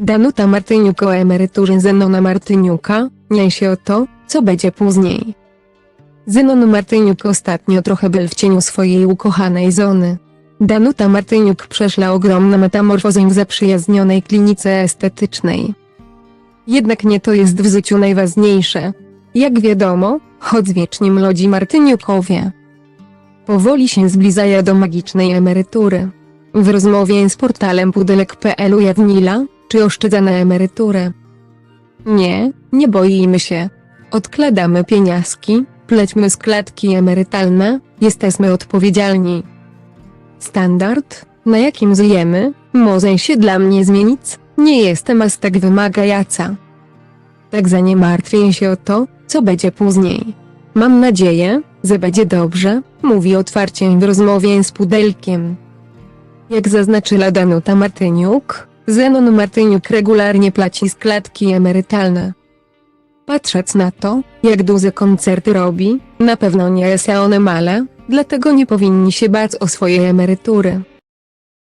Danuta Martyniuk o emeryturze Zenona Martyniuka, nie się o to, co będzie później. Zenon Martyniuk ostatnio trochę był w cieniu swojej ukochanej Zony. Danuta Martyniuk przeszła ogromną metamorfozę w zaprzyjaźnionej klinice estetycznej. Jednak nie to jest w życiu najważniejsze. Jak wiadomo, choć wiecznie młodzi Martyniukowie. Powoli się zbliżają do magicznej emerytury. W rozmowie z portalem pudelek.pl ujawnila, czy oszczędza na emeryturę. Nie, nie boimy się. Odkładamy pieniążki, plećmy składki emerytalne, jesteśmy odpowiedzialni. Standard, na jakim żyjemy, może się dla mnie zmienić, nie jestem aż tak wymagająca. Także nie martwię się o to, co będzie później. Mam nadzieję, że będzie dobrze, mówi otwarcie w rozmowie z Pudelkiem. Jak zaznaczyła Danuta Martyniuk, Zenon Martyniuk regularnie płaci składki emerytalne. Patrząc na to, jak duże koncerty robi, na pewno nie jest one male, dlatego nie powinni się bać o swoje emerytury.